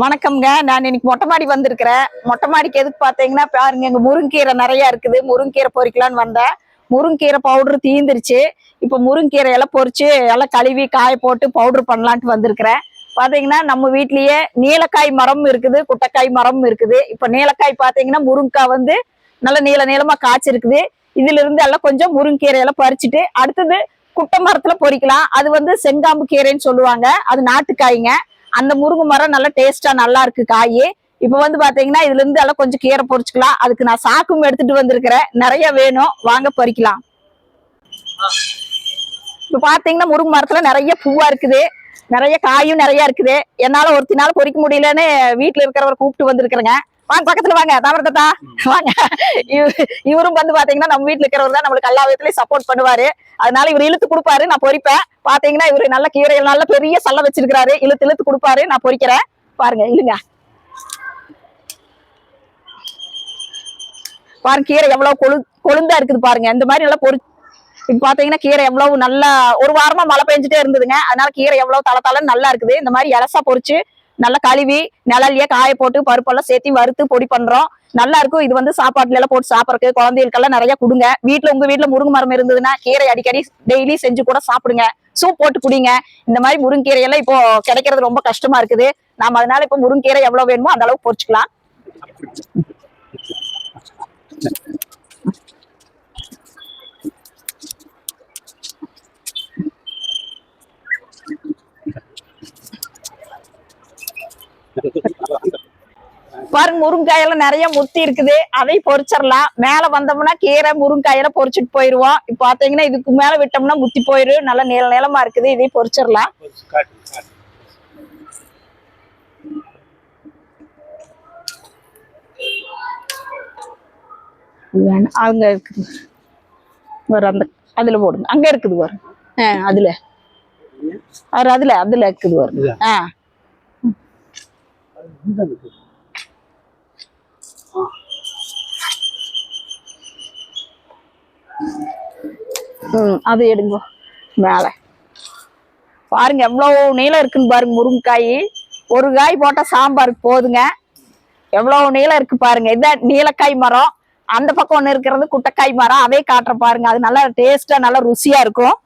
வணக்கம்ங்க. நான் இன்னைக்கு மொட்டை மாடி வந்திருக்கிறேன். மொட்டை மாடிக்கு எதுக்கு பார்த்தீங்கன்னா பாருங்க இங்கே முருங்கீரை நிறையா இருக்குது. முருங்கீரை பொறிக்கலான்னு வந்தேன். முருங்கீரை பவுடர் தீந்துருச்சு. இப்போ முருங்கீரை எல்லாம் பொறிச்சு எல்லாம் கழுவி காய போட்டு பவுடர் பண்ணலான்ட்டு வந்திருக்கிறேன். பார்த்தீங்கன்னா நம்ம வீட்லேயே நீலக்காய் மரம் இருக்குது குட்டைக்காய் மரம் இருக்குது. இப்போ நீலக்காய் பார்த்தீங்கன்னா முருங்கைக்காய் வந்து நல்ல நீள நீளமாக காய்ச்சிருக்குது. இதிலிருந்து எல்லாம் கொஞ்சம் முருங்கீரையெல்லாம் பறிச்சுட்டு அடுத்தது குட்டை மரத்தில் பொறிக்கலாம். அது வந்து செங்காம்பு கீரைன்னு சொல்லுவாங்க. அது நாட்டுக்காய்ங்க. அந்த முருங்கை மரம் நல்லா டேஸ்டா நல்லா இருக்கு காய். இப்ப வந்து பாத்தீங்கன்னா இதுல இருந்து எல்லாம் கொஞ்சம் கீரை பொறிச்சுக்கலாம் அதுக்கு நான் சாக்கும் எடுத்துட்டு வந்திருக்கிறேன். நிறைய வேணும். வாங்க பறிக்கலாம் இப்ப பாத்தீங்கன்னா முருங்கை மரத்துல நிறைய பூவா இருக்குது. நிறைய காயும் நிறைய இருக்குது. என்னால ஒருத்தினால பொறிக்க முடியலன்னு வீட்டுல இருக்கிறவர் கூப்பிட்டு வந்திருக்கிறேங்க. வாங்க பக்கத்துல வாங்க. தாமரத்தா வாங்க. இவ- இவரும் வந்து பாத்தீங்கன்னா நம்ம வீட்டுல இருக்கிறவர் தான் நம்மளுக்கு எல்லா விதத்துலயும் சப்போர்ட் பண்ணுவாரு. அதனால இவர் இழுத்து கொடுப்பாரு நான் பொறிப்பேன். பாத்தீங்கன்னா இவரு நல்ல கீரைகள் நல்ல பெரிய சல்ல வச்சிருக்காரு இழுத்து இழுத்து கொடுப்பாரு நான் பொறிக்கிறேன். பாருங்க இல்லுங்க பாருங்க கீரை எவ்வளவு கொழு கொழுந்தா இருக்குது பாருங்க. இந்த மாதிரி நல்லா பொறி இப்ப பாத்தீங்கன்னா கீரை எவ்வளவு நல்லா ஒரு வாரமா மழை பெஞ்சுட்டே இருந்ததுங்க. அதனால கீரை எவ்வளவு தலை தலைன்னு நல்லா இருக்குது. இந்த மாதிரி இலசா பொரிச்சு நல்லா கழுவி நிழல்லையே காய போட்டு பருப்பெல்லாம் சேர்த்து வறுத்து பொடி பண்றோம். நல்லா இருக்கும். இது வந்து சாப்பாட்டுல எல்லாம் போட்டு சாப்பிடறதுக்கு. குழந்தைகளுக்கெல்லாம் நிறைய கொடுங்க. வீட்டுல உங்க வீட்டுல முருங்கை மரம் இருந்ததுன்னா கீரை அடிக்கடி டெய்லி செஞ்சு கூட சாப்பிடுங்க. சூப் போட்டு குடிங்க. இந்த மாதிரி முருங்கீரை எல்லாம் இப்போ கிடைக்கிறது ரொம்ப கஷ்டமா இருக்குது. நாம அதனால இப்போ முருங்கீரை எவ்வளவு வேணுமோ அந்த அளவுக்கு பொறிச்சுக்கலாம். பாருங்க முருங்காயெல்லாம் நிறைய முத்தி இருக்குது. அதை பொரிச்சிடலாம். மேல வந்தோம்னா கீரை முருங்காயெல்லாம் பொரிச்சிட்டு போயிருவோம். இப்ப பாத்தீங்கன்னா இதுக்கு மேல விட்டோம்னா முத்தி போயிரும் நல்லா நீள நீளமா இருக்குது. இதையும் பொரிச்சிடலாம். வேணாம் அங்க இருக்குது. வர அந்த அதுல போடுங்க. அங்க இருக்குது வரும் ஆ அதுல. அதுல அதுல இருக்குது வரும் ஆ. ம் அது எடுங்க. மேலே. பாருங்க எவ்வளோ நீளம் இருக்குன்னு பாருங்க முருங்கைக்காய். ஒரு காய் போட்டால் சாம்பாருக்கு போதுங்க. எவ்வளோ நீளம் இருக்கு பாருங்க. இதான் நீலக்காய் மரம். அந்த பக்கம் ஒன்று இருக்கிறது குட்டைக்காய் மரம். அதே காட்டுற பாருங்க. அது நல்லா டேஸ்டா நல்லா ருசியா இருக்கும்.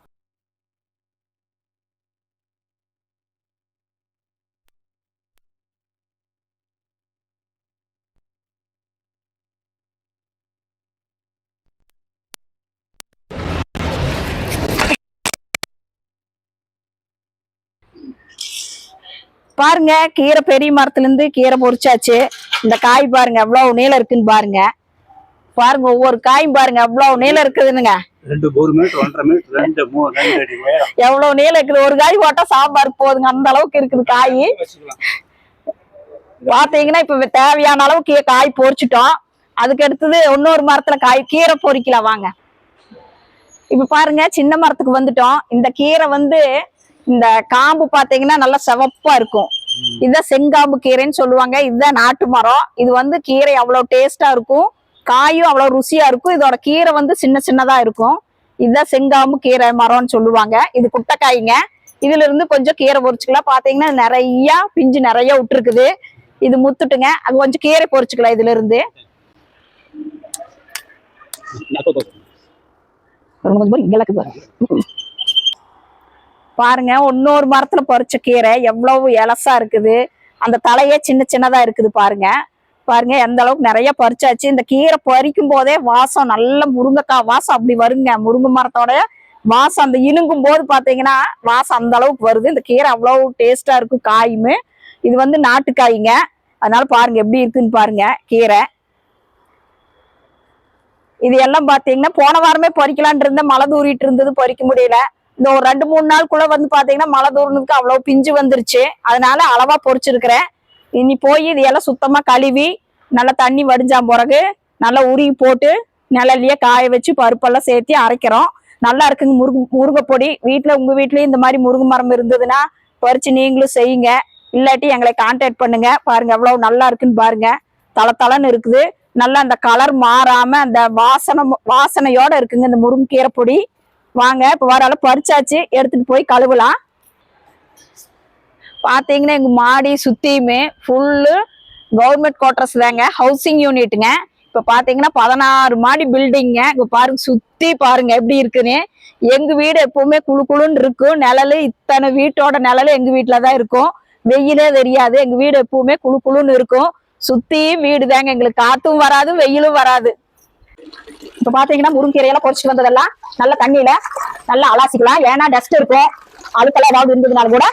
பாருங்க கீரை பெரிய மரத்துல இருந்து கீரை பொரிச்சாச்சு. இந்த காய் பாருங்க எவ்வளவு நீளம் இருக்குன்னு பாருங்க. பாருங்க ஒவ்வொரு காயும் பாருங்க எவ்வளவு நீளம் இருக்குதுன்னுங்க. எவ்வளவு நீளம் இருக்குது? ஒரு காய் போட்டா சாம்பாருக்கு போதுங்க அந்த அளவுக்கு இருக்குது காய். பாத்தீங்கன்னா இப்ப தேவையான அளவுக்கு காய் பொரிச்சிட்டோம். அதுக்கு அடுத்தது இன்னொரு மரத்துல காய் கீரை பொரிக்கலாம் வாங்க. இப்ப பாருங்க சின்ன மரத்துக்கு வந்துட்டோம். இந்த கீரை வந்து இந்த காம்பு பாத்தீங்கன்னா நல்லா சிவப்பா இருக்கும். இதுதான் செங்காம்பு கீரைன்னு சொல்லுவாங்க. இதுதான் நாட்டு மரம். இது வந்து கீரை அவ்வளவு டேஸ்டா இருக்கும். காயும் அவ்வளவு ருசியா இருக்கும். இதோட கீரை வந்து சின்ன சின்னதா இருக்கும். இதுதான் செங்காம்பு கீரை மரம்னு சொல்லுவாங்க. இது குட்டைக்காய்ங்க. இதுல இருந்து கொஞ்சம் கீரை பொரிச்சுக்கலாம் பாத்தீங்கன்னா நிறைய பிஞ்சு நிறைய விட்டுருக்குது. இது முத்துட்டுங்க. அது கொஞ்சம் கீரை பொரிச்சுக்கலாம் இதுல இருந்து கொஞ்சம் இங்கலக்கு பாருங்க இன்னொரு மரத்துல பறிச்ச கீரை எவ்வளவு இலசா இருக்குது. அந்த தலையே சின்ன சின்னதா இருக்குது பாருங்க. பாருங்க எந்த அளவுக்கு நிறைய பறிச்சாச்சு. இந்த கீரை பறிக்கும் போதே வாசம் நல்ல முருங்கைக்காய் வாசம் அப்படி வருங்க. முருங்கை மரத்தோட வாசம் அந்த இணுங்கும் போது பாத்தீங்கன்னா வாசம் அந்த அளவுக்கு வருது. இந்த கீரை அவ்வளவு டேஸ்டா இருக்கும் காயுமே. இது வந்து நாட்டுக்காய்ங்க. அதனால பாருங்க எப்படி இருக்குன்னு பாருங்க கீரை. இது எல்லாம் பாத்தீங்கன்னா போன வாரமே பறிக்கலான் இருந்தேன். மழை தூரிட்டு இருந்தது பறிக்க முடியல. இந்த ஒரு ரெண்டு மூணு நாளுக்குள்ள வந்து பாத்தீங்கன்னா மழை தூர்னதுக்கு அவ்வளவு பிஞ்சு வந்துருச்சு. அதனால அளவா பொறிச்சிருக்கிறேன். இனி போய் இது எல்லாம் சுத்தமா கழுவி நல்லா தண்ணி வடிஞ்சான் பிறகு நல்லா உருகி போட்டு நிழல்லையே காய வச்சு பருப்பெல்லாம் சேர்த்து அரைக்கிறோம். நல்லா இருக்குங்க முருகு முருங்கை பொடி வீட்டுல உங்க வீட்லயும் இந்த மாதிரி முருங்கை மரம் இருந்ததுன்னா பறிச்சு நீங்களும் செய்யுங்க. இல்லாட்டி எங்களை கான்டாக்ட் பண்ணுங்க. பாருங்க எவ்வளவு நல்லா இருக்குன்னு பாருங்க. தள தளன்னு இருக்குது. நல்லா அந்த கலர் மாறாம அந்த வாசனை வாசனையோட இருக்குங்க இந்த முருங்கீரை பொடி வாங்க இப்போ வர அளவு பறிச்சாச்சு எடுத்துட்டு போய் கழுவலாம். பார்த்தீங்கன்னா எங்கள் மாடி சுற்றியுமே ஃபுல்லு கவர்மெண்ட் குவார்டர்ஸ் தாங்க ஹவுசிங் யூனிட்டுங்க இப்போ பார்த்தீங்கன்னா பதினாறு மாடி பில்டிங்க இங்கே பாருங்க சுற்றி பாருங்க எப்படி இருக்குன்னு. எங்கள் வீடு எப்பவுமே குழு குழுன்னு இருக்கும் நிழலு இத்தனை வீட்டோட நிழலு எங்கள் வீட்டில் தான் இருக்கும். வெயிலே தெரியாது. எங்கள் வீடு எப்பவுமே குழு குளுன்னு இருக்கும். சுற்றியும் வீடு தாங்க எங்களுக்கு காற்றும் வராது வெயிலும் வராது. இப்ப பாத்தீங்கன்னா முருங்கீரையெல்லாம் பொறிச்சு வந்ததெல்லாம் நல்ல தண்ணியில நல்லா அலாசிக்கலாம். ஏன்னா டஸ்ட் இருக்கும். அழுக்கெல்லாம் ஏதாவது இருந்ததுனால கூட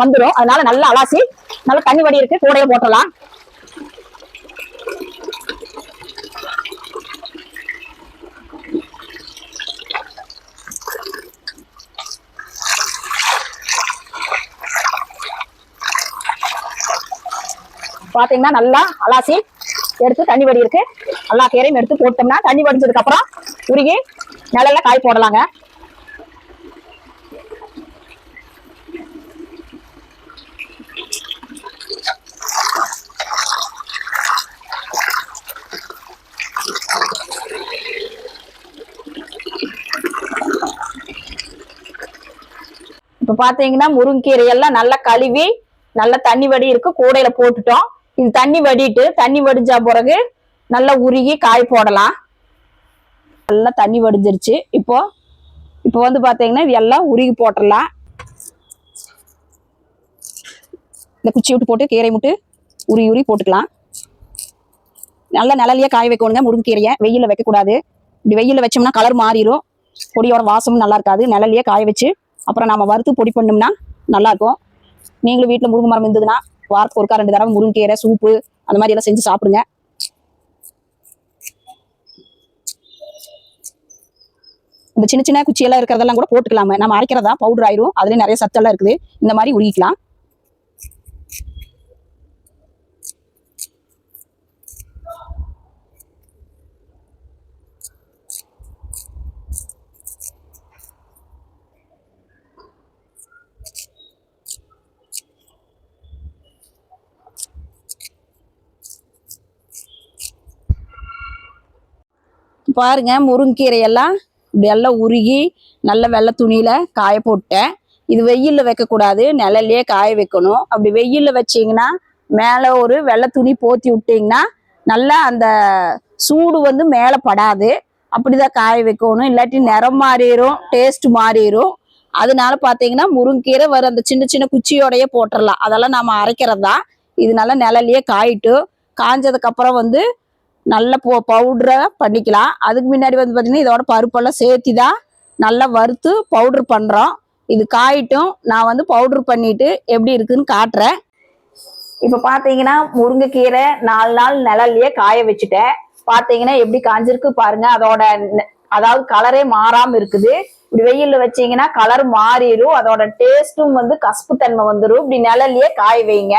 வந்துடும் அதனால நல்லா அலாசி நல்ல தண்ணி வடி இருக்கு. கூடையே போட்டலாம் பாத்தீங்கன்னா நல்லா அலாசி எடுத்து தண்ணி வடி இருக்கு. எல்லா கீரையும் எடுத்து போட்டோம்னா தண்ணி வடிஞ்சதுக்கு அப்புறம் உருகி நிழல்ல காய் போடலாங்க. இப்ப பாத்தீங்கன்னா முருங்கீரை எல்லாம் நல்லா கழுவி நல்லா தண்ணி வடி இருக்கு கூடையில போட்டுட்டோம். இது தண்ணி வடிட்டு தண்ணி வடிஞ்ச பிறகு நல்லா உருகி காய் போடலாம். நல்லா தண்ணி வடிஞ்சிருச்சு. இப்போ இப்போ வந்து பார்த்தீங்கன்னா எல்லாம் உருகி போட்டுடலாம் இந்த குச்சி விட்டு போட்டு கீரை முட்டு உருகி உருகி போட்டுக்கலாம். நல்லா நிழலையே காய வைக்கணுங்க முருங்கைக்கீரையை வெயிலில் வைக்கக்கூடாது. இப்படி வெயிலில் வச்சோம்னா கலர் மாறிடும் பொடியோட வாசமும் நல்லா இருக்காது. நிழலையே காய வச்சு அப்புறம் நம்ம வறுத்து பொடி பண்ணோம்னா நல்லா இருக்கும். நீங்களும் வீட்டில் முருங்கை மரம் இருந்ததுன்னா வாரத்துக்கு ஒருக்கா ரெண்டு தடவை முருங்கைக்கீரை சூப்பு அந்த மாதிரி எல்லாம் செஞ்சு சாப்பிடுங்க. இந்த சின்ன சின்ன குச்சியெல்லாம் இருக்கிறதெல்லாம் கூட போட்டுக்கலாமே. நம்ம அரைக்கிறதா? பவுடர் ஆயிரும். அதுல நிறைய சத்தெல்லாம் இருக்குது. இந்த மாதிரி உருகிக்கலாம். பாருங்க முருங்கீரையெல்லாம் இப்படி எல்லாம் உருகி நல்ல வெள்ளை துணியில காய போட்டேன். இது வெயில்ல வைக்கக்கூடாது நிழல்லையே காய வைக்கணும். அப்படி வெயில்ல வச்சிங்கன்னா மேலே ஒரு வெள்ளை துணி போத்தி விட்டிங்கன்னா நல்லா அந்த சூடு வந்து மேலே படாது. அப்படிதான் காய வைக்கணும். இல்லாட்டி நிறம் மாறிடும் டேஸ்ட் மாறிடும் அதனால பார்த்தீங்கன்னா முருங்கீரை வரும் அந்த சின்ன சின்ன குச்சியோடையே போட்டுடலாம் அதெல்லாம் நம்ம அரைக்கிறது. தான் இது நல்லா நிழல்லையே காயிட்டு காஞ்சதுக்கப்புறம் வந்து நல்ல போ பவுடரை பண்ணிக்கலாம். அதுக்கு முன்னாடி வந்து பார்த்தீங்கன்னா இதோட பருப்பெல்லாம் சேர்த்து தான் நல்லா வறுத்து பவுடர் பண்ணுறோம் இது காயிட்டும். நான் வந்து பவுடர் பண்ணிட்டு எப்படி இருக்குதுன்னு காட்டுறேன். இப்போ பார்த்தீங்கன்னா முருங்கைக்கீரை நாலு நாள் நிழல்லையே காய வச்சுட்டேன். பார்த்தீங்கன்னா எப்படி காஞ்சிருக்கு பாருங்க. அதோட அதாவது கலரே மாறாம இருக்குது. இப்படி வெயில்ல வச்சீங்கன்னா கலர் மாறிடும் அதோட டேஸ்ட்டும் வந்து கசப்பு தன்மை வந்துடும் இப்படி நிழல்லையே காய வைங்க.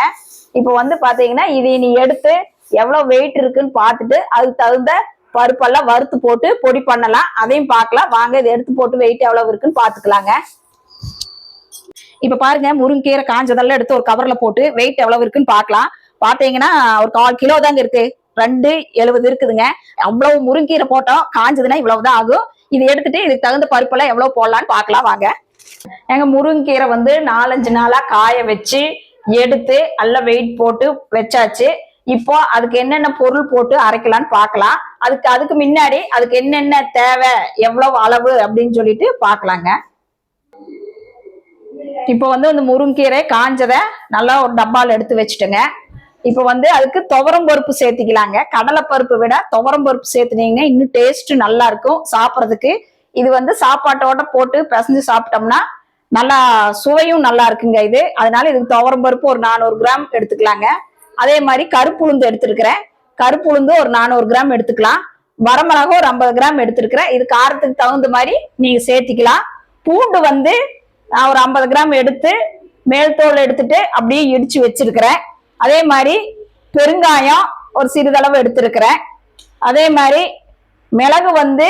இப்போ வந்து பார்த்தீங்கன்னா இதை நீ எடுத்து எவ்வளவு வெயிட் இருக்குன்னு பார்த்துட்டு அதுக்கு தகுந்த பருப்பெல்லாம் வறுத்து போட்டு பொடி பண்ணலாம். அதையும் பார்க்கலாம். வாங்க இதை எடுத்து போட்டு வெயிட் எவ்வளவு இருக்குன்னு பார்த்துக்கலாங்க. இப்ப பாருங்க முருங்கீரை காஞ்சதெல்லாம் எடுத்து ஒரு கவர்ல போட்டு வெயிட் எவ்வளவு இருக்குன்னு பார்க்கலாம். பாத்தீங்கன்னா ஒரு கால் கிலோ தாங்க இருக்கு. ரெண்டு எழுபது இருக்குதுங்க. அவ்வளவு முருங்கீரை போட்டோம். காஞ்சதுன்னா இவ்வளவுதான் ஆகும். இது எடுத்துட்டு இதுக்கு தகுந்த பருப்பெல்லாம் எவ்வளவு போடலாம்னு பார்க்கலாம். வாங்க. எங்க முருங்கீரை வந்து நாலஞ்சு நாளா காய வச்சு எடுத்து நல்லா வெயிட் போட்டு வச்சாச்சு. இப்போ அதுக்கு என்னென்ன பொருள் போட்டு அரைக்கலாம்னு பார்க்கலாம். அதுக்கு அதுக்கு முன்னாடி அதுக்கு என்னென்ன தேவை எவ்வளவு அளவு அப்படின்னு சொல்லிட்டு பார்க்கலாங்க. இப்போ வந்து இந்த முருங்கீரை காஞ்சதை நல்லா ஒரு டப்பாவில் எடுத்து வச்சுட்டுங்க. இப்போ வந்து அதுக்கு துவரம் பருப்பு சேர்த்திக்கலாங்க. கடலை பருப்பு விட துவரம் பருப்பு சேர்த்துனீங்கன்னா இன்னும் டேஸ்ட் நல்லா இருக்கும் சாப்பிட்றதுக்கு. இது வந்து சாப்பாட்டோட போட்டு பிசைஞ்சு சாப்பிட்டோம்னா நல்லா சுவையும் நல்லா இருக்குங்க இது. அதனால இதுக்கு துவரம் பருப்பு ஒரு நானூறு கிராம் எடுத்துக்கலாங்க. அதே மாதிரி கருப்புளுந்து கருப்பு கருப்புளுந்து ஒரு நானூறு கிராம் எடுத்துக்கலாம். வரமிளகம் ஒரு ஐம்பது கிராம் எடுத்திருக்கிறேன். இது காரத்துக்கு தகுந்த மாதிரி நீங்க சேர்த்திக்கலாம். பூண்டு வந்து நான் ஒரு ஐம்பது கிராம் எடுத்து மேல் தோல் எடுத்துட்டு அப்படியே இடிச்சு வச்சிருக்கிறேன். அதே மாதிரி பெருங்காயம் ஒரு சிறிதளவு எடுத்திருக்கிறேன். அதே மாதிரி மிளகு வந்து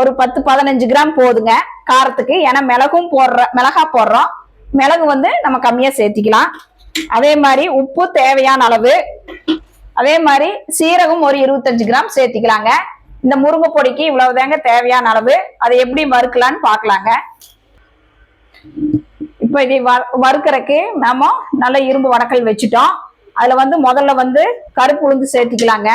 ஒரு பத்து பதினஞ்சு கிராம் போதுங்க காரத்துக்கு. ஏன்னா மிளகும் போடுற மிளகா போடுறோம். மிளகு வந்து நம்ம கம்மியாக சேர்த்திக்கலாம். அதே மாதிரி உப்பு தேவையான அளவு. அதே மாதிரி சீரகம் ஒரு இருபத்தஞ்சு கிராம் சேர்த்திக்கலாங்க. இந்த முருங்கை பொடிக்கு இவ்வளவுதாங்க தேவையான அளவு. அதை எப்படி வறுக்கலான்னு பார்க்கலாங்க. இப்ப இப்போ இது வ- நாம நல்ல இரும்பு வடக்கல் வச்சுட்டோம். அதுல வந்து முதல்ல வந்து கருப்பு உளுந்து சேர்த்திக்கலாங்க.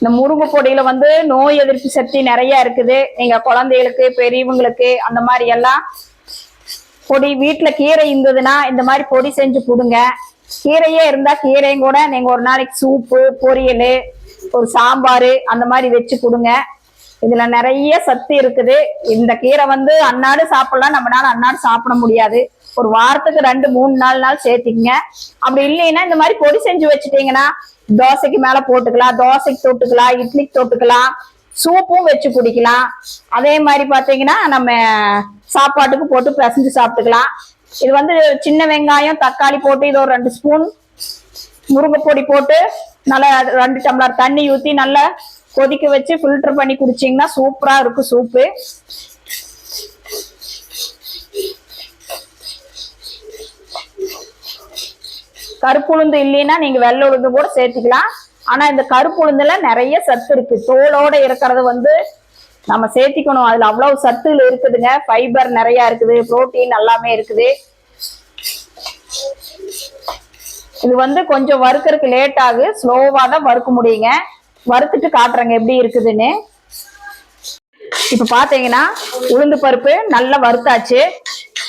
இந்த முருங்கை பொடியில வந்து நோய் எதிர்ப்பு சக்தி நிறைய இருக்குது. நீங்க குழந்தைகளுக்கு பெரியவங்களுக்கு அந்த மாதிரி எல்லாம் பொடி வீட்டுல கீரை இருந்ததுன்னா இந்த மாதிரி பொடி செஞ்சு கொடுங்க. கீரையே இருந்தா கீரையும் கூட நீங்க ஒரு நாளைக்கு சூப்பு பொரியல் ஒரு சாம்பார் அந்த மாதிரி வச்சு கொடுங்க. இதுல நிறைய சத்து இருக்குது. இந்த கீரை வந்து அன்னாடு சாப்பிடலாம் நம்மளால அன்னாடு சாப்பிட முடியாது. ஒரு வாரத்துக்கு ரெண்டு மூணு நாலு நாள் சேர்த்திங்க அப்படி இல்லைன்னா இந்த மாதிரி பொடி செஞ்சு வச்சுட்டீங்கன்னா தோசைக்கு மேல போட்டுக்கலாம் தோசைக்கு தொட்டுக்கலாம் இட்லிக்கு தொட்டுக்கலாம் சூப்பும் வச்சு குடிக்கலாம். அதே மாதிரி பார்த்தீங்கன்னா நம்ம சாப்பாட்டுக்கு போட்டு பிசைஞ்சு சாப்பிட்டுக்கலாம். இது வந்து சின்ன வெங்காயம் தக்காளி போட்டு இது ஒரு ரெண்டு ஸ்பூன் முருங்கை பொடி போட்டு நல்லா ரெண்டு டம்ளர் தண்ணி ஊற்றி நல்லா கொதிக்க வச்சு ஃபில்டர் பண்ணி குடிச்சிங்கன்னா சூப்பராக இருக்கும் சூப்பு. கருப்பு உளுந்து இல்லைன்னா நீங்க வெள்ளை உளுந்து கூட சேர்த்துக்கலாம். ஆனா இந்த கருப்புளுந்துல நிறைய சத்து இருக்கு. தோலோட இருக்கிறது வந்து நம்ம சேர்த்திக்கணும். அதுல அவ்வளவு சத்துகள் இருக்குதுங்க. ஃபைபர் நிறைய இருக்குது. புரோட்டீன் எல்லாமே இருக்குது. இது வந்து கொஞ்சம் வறுக்கறதுக்கு லேட் ஆகு ஸ்லோவா தான் வறுக்க முடியுங்க. வறுத்துட்டு காட்டுறேங்க எப்படி இருக்குதுன்னு. இப்ப பாத்தீங்கன்னா உளுந்து பருப்பு நல்லா வறுத்தாச்சு.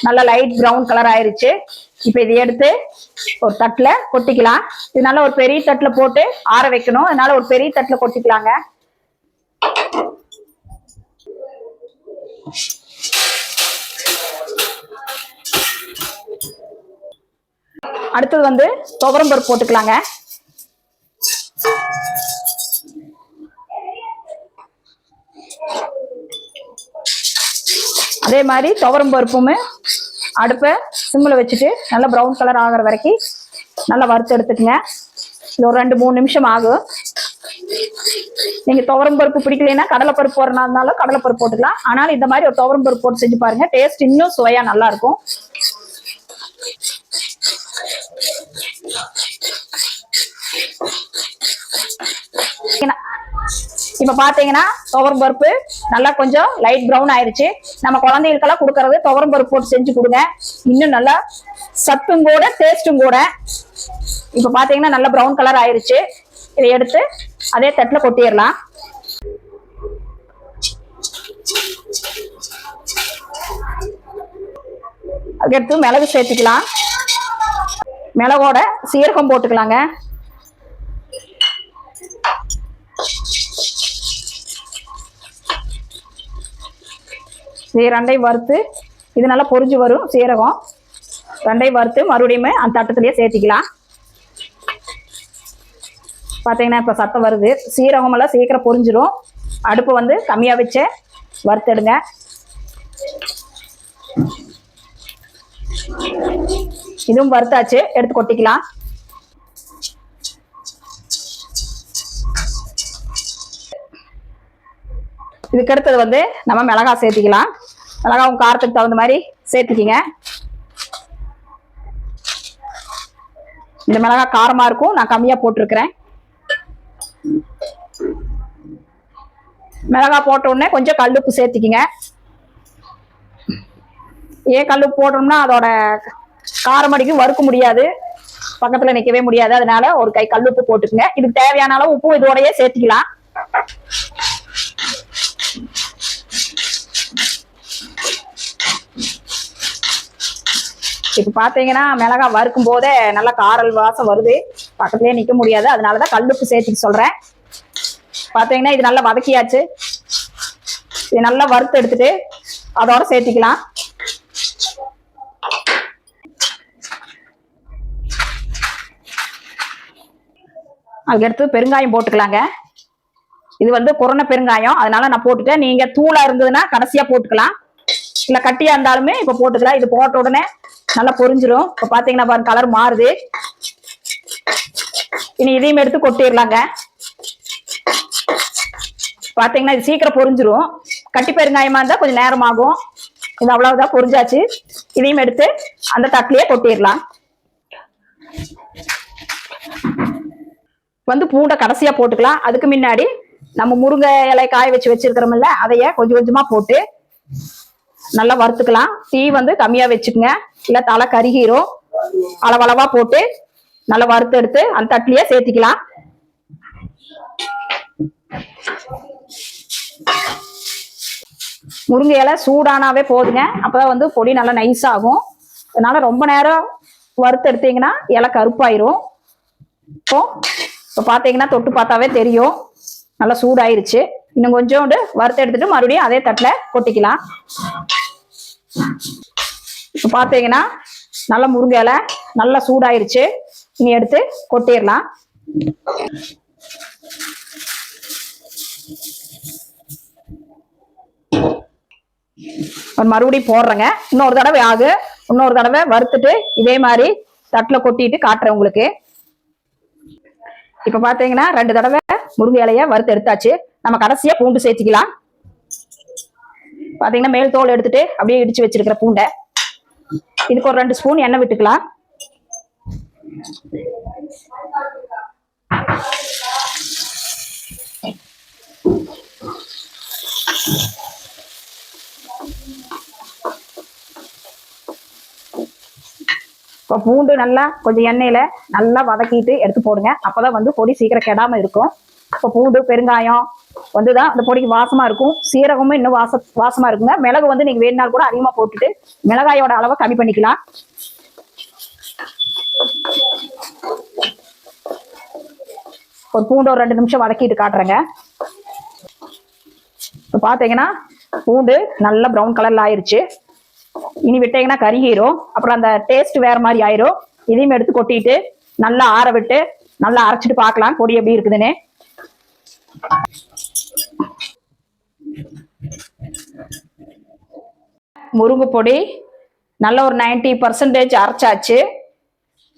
நல்லா லைட் ப்ரௌன் கலர் ஆயிருச்சு. இப்ப இதை எடுத்து ஒரு தட்டுல கொட்டிக்கலாம். இதனால ஒரு பெரிய தட்டுல போட்டு ஆற வைக்கணும். அதனால ஒரு பெரிய தட்டுல கொட்டிக்கலாங்க. அடுத்தது வந்து துவரம் பருப்பு போட்டுக்கலாங்க. அதே மாதிரி துவரம் பருப்புமே அடுப்பை சிம்மில் வச்சுட்டு நல்லா ப்ரௌன் கலர் ஆகிற வரைக்கும் நல்லா வறுத்து எடுத்துக்கங்க. இது ஒரு ரெண்டு மூணு நிமிஷம் ஆகும். நீங்க துவரம் பருப்பு பிடிக்கலைன்னா கடலை பருப்பு போடுறதா இருந்தாலும் கடலை பருப்பு போட்டுக்கலாம். ஆனாலும் இந்த மாதிரி ஒரு துவரம் பருப்பு போட்டு செஞ்சு பாருங்க. டேஸ்ட் இன்னும் சுவையா நல்லா இருக்கும். ஏன்னா, இப்ப பாத்தீங்கன்னா துவரம் பருப்பு நல்லா கொஞ்சம் லைட் ப்ரௌன் ஆயிருச்சு. நம்ம குழந்தைகளுக்கெல்லாம் கொடுக்கறது துவரம் பருப்பு போட்டு செஞ்சு கொடுங்க. இன்னும் நல்லா சத்தும் கூட டேஸ்டும் கூட. இப்ப பாத்தீங்கன்னா நல்லா ப்ரௌன் கலர் ஆயிருச்சு. இதை எடுத்து அதே தட்டுல கொட்டிடலாம். அதுக்கடுத்து மிளகு சேர்த்துக்கலாம். மிளகோட சீரகம் போட்டுக்கலாங்க. இது ரெண்டையும் வறுத்து இது நல்லா பொரிஞ்சு வரும் சீரகம். ரெண்டையும் வறுத்து மறுபடியும் அந்த தட்டத்துலேயே சேர்த்திக்கலாம். பார்த்தீங்கன்னா இப்போ சத்தம் வருது. சீரகமெல்லாம் சீக்கிரம் பொரிஞ்சிடும் அடுப்பு வந்து கம்மியாக வச்சு வறுத்தெடுங்க. இதுவும் வறுத்தாச்சு எடுத்து கொட்டிக்கலாம். இதுக்கு அடுத்தது வந்து நம்ம மிளகாய் சேர்த்திக்கலாம். மிளகாய் உங்க காரத்துக்கு தகுந்த மாதிரி சேர்த்துக்கிங்க. இந்த மிளகாய் காரமா இருக்கும். நான் கம்மியா போட்டிருக்கிறேன். மிளகாய் போட்ட உடனே கொஞ்சம் கல்லுப்பு சேர்த்திக்கிங்க. ஏன் கல்லுப்பு போட்டோம்னா அதோட காரம் அடிக்கும். வறுக்க முடியாது. பக்கத்துல நிக்கவே முடியாது. அதனால ஒரு கை கல்லுப்பு போட்டுக்குங்க. இதுக்கு தேவையான அளவு உப்பு இதோடய சேர்த்திக்கலாம். இப்ப பாத்தீங்கன்னா மிளகாய் வறுக்கும் போதே நல்லா காரல் வாசம் வருது. பக்கத்துலயே நிக்க முடியாது. அதனாலதான் கல்லுப்பு சேர்த்துக்க சொல்றேன். பாத்தீங்கன்னா இது நல்லா வதக்கியாச்சு. இது நல்லா வறுத்து எடுத்துட்டு அதோட சேர்த்திக்கலாம். அதுக்கடுத்து பெருங்காயம் போட்டுக்கலாங்க. இது வந்து கொரோனா பெருங்காயம். அதனால நான் போட்டுட்டேன். நீங்க தூளா இருந்ததுன்னா கடைசியா போட்டுக்கலாம். இல்ல கட்டியா இருந்தாலுமே இப்ப போட்டுக்கலாம். இது போட்ட உடனே நல்லா பொரிஞ்சிரும். இப்ப பாத்தீங்கன்னா பாருங்க கலர் மாறுது. இனி இதையும் எடுத்து கொட்டிடலாங்க. பாத்தீங்கன்னா இது சீக்கிரம் பொரிஞ்சிரும். கட்டி பெருங்காயமா இருந்தா கொஞ்சம் நேரம் ஆகும் இது அவ்வளவுதான் பொரிஞ்சாச்சு. இதையும் எடுத்து அந்த தட்டிலேயே கொட்டிடலாம். வந்து பூண்டை கடைசியா போட்டுக்கலாம். அதுக்கு முன்னாடி நம்ம முருங்கை இலை காய வச்சு வச்சிருக்கிறோம்ல அதைய கொஞ்சம் கொஞ்சமா போட்டு நல்லா வறுத்துக்கலாம். தீ வந்து கம்மியா வச்சுக்கோங்க. இல்ல தலை கருகிரும். அளவளவா போட்டு நல்லா வறுத்து எடுத்து அந்த தட்டிலேயே சேர்த்திக்கலாம். முருங்கை இலை சூடானாவே போதுங்க. அப்பதான் வந்து பொடி நல்லா நைஸ் ஆகும். அதனால ரொம்ப நேரம் வறுத்து எடுத்தீங்கன்னா இலை கருப்பாயிரும். இப்போ இப்போ பார்த்தீங்கன்னா தொட்டு பார்த்தாவே தெரியும். நல்லா சூடாயிருச்சு. இன்னும் கொஞ்சோண்டு வறுத்து எடுத்துட்டு மறுபடியும் அதே தட்டில் கொட்டிக்கலாம். பார்த்தீங்கன்னா நல்ல முருங்கை இலை நல்லா சூடாயிருச்சு. இனி எடுத்து கொட்டிடலாம். மறுபடியும் போடுறேங்க. இன்னொரு தடவை ஆகு. இன்னொரு தடவை வறுத்துட்டு இதே மாதிரி தட்டில் கொட்டிட்டு காட்டுறேன் உங்களுக்கு. இப்ப பாத்தீங்கன்னா ரெண்டு தடவை முருங்கை இலைய வறுத்து எடுத்தாச்சு. நம்ம கடைசியா பூண்டு சேர்த்திக்கலாம். பாத்தீங்கன்னா மேல் தோல் எடுத்துட்டு அப்படியே இடிச்சு வச்சிருக்கிற பூண்டை. இதுக்கு ஒரு ரெண்டு ஸ்பூன் எண்ணெய் விட்டுக்கலாம். இப்போ பூண்டு நல்லா கொஞ்சம் எண்ணெயில் நல்லா வதக்கிட்டு எடுத்து போடுங்க. அப்பதான் வந்து பொடி சீக்கிரம் கெடாம இருக்கும். இப்போ பூண்டு பெருங்காயம் வந்துதான் அந்த பொடிக்கு வாசமா இருக்கும். சீரகமும் இன்னும் வாச வாசமா இருக்குங்க. மிளகு வந்து நீங்க வேணுனாலும் கூட அதிகமா போட்டுட்டு மிளகாயோட அளவை கம்மி பண்ணிக்கலாம். ஒரு பூண்டு ஒரு ரெண்டு நிமிஷம் வதக்கிட்டு காட்டுறேங்க. இப்போ பார்த்தீங்கன்னா பூண்டு நல்லா ப்ரௌன் கலர்ல ஆயிருச்சு. இனி விட்டீங்கன்னா கருகிரும். அப்புறம் அந்த டேஸ்ட் வேற மாதிரி ஆயிரும். இதையும் எடுத்து கொட்டிட்டு நல்லா ஆற விட்டு நல்லா அரைச்சிட்டு பார்க்கலாம். பொடி எப்படி இருக்குதுன்னு. முருங்கை பொடி. நல்ல ஒரு 90% பர்சன்டேஜ் அரைச்சாச்சு.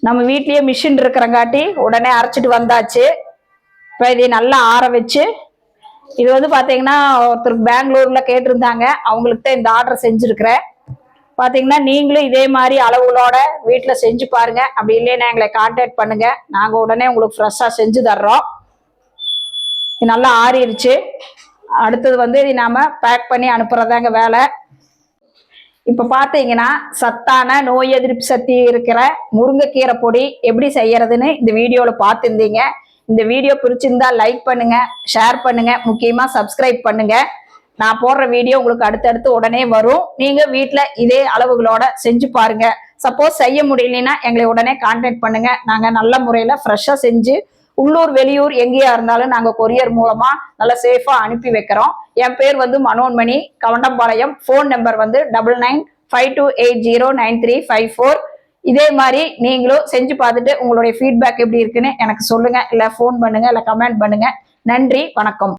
நம்ம வீட்லேயே மிஷின் இருக்கிறங்காட்டி உடனே அரைச்சிட்டு வந்தாச்சு. இப்போ இதை நல்லா ஆற வச்சு இது வந்து பார்த்தீங்கன்னா ஒருத்தருக்கு பெங்களூரில் கேட்டிருந்தாங்க. அவங்களுக்கு தான் இந்த ஆர்டர் செஞ்சுருக்கிறேன். பார்த்தீங்கன்னா நீங்களும் இதே மாதிரி அளவுகளோட வீட்டில் செஞ்சு பாருங்க. அப்படி இல்லைன்னா எங்களை கான்டாக்ட் பண்ணுங்கள் நாங்கள் உடனே உங்களுக்கு ஃப்ரெஷ்ஷாக செஞ்சு தர்றோம். இது நல்லா ஆறிடுச்சு. அடுத்தது வந்து இது நாம் பேக் பண்ணி அனுப்புறதாங்க வேலை. இப்போ பார்த்தீங்கன்னா சத்தான நோய் எதிர்ப்பு சக்தி இருக்கிற முருங்கைக்கீரை பொடி எப்படி செய்யறதுன்னு இந்த வீடியோவில் பார்த்துருந்தீங்க. இந்த வீடியோ பிடிச்சிருந்தா லைக் பண்ணுங்க ஷேர் பண்ணுங்க முக்கியமாக சப்ஸ்கிரைப் பண்ணுங்க. நான் போடுற வீடியோ உங்களுக்கு அடுத்தடுத்து உடனே வரும். நீங்கள் வீட்டில் இதே அளவுகளோட செஞ்சு பாருங்க. சப்போஸ் செய்ய முடியலன்னா எங்களை உடனே கான்டாக்ட் பண்ணுங்க. நாங்கள் நல்ல முறையில் ஃப்ரெஷ்ஷாக செஞ்சு உள்ளூர் வெளியூர் எங்கேயா இருந்தாலும் நாங்க கொரியர் மூலமா நல்லா சேஃபா அனுப்பி வைக்கிறோம். என் பேர் வந்து மனோன்மணி கவண்டம்பாளையம். ஃபோன் நம்பர் வந்து double nine five two eight zero nine three five four இதே மாதிரி நீங்களும் செஞ்சு பார்த்துட்டு உங்களுடைய ஃபீட்பேக் எப்படி இருக்குன்னு எனக்கு சொல்லுங்க. இல்லை ஃபோன் பண்ணுங்க இல்லை கமெண்ட் பண்ணுங்க. நன்றி வணக்கம்.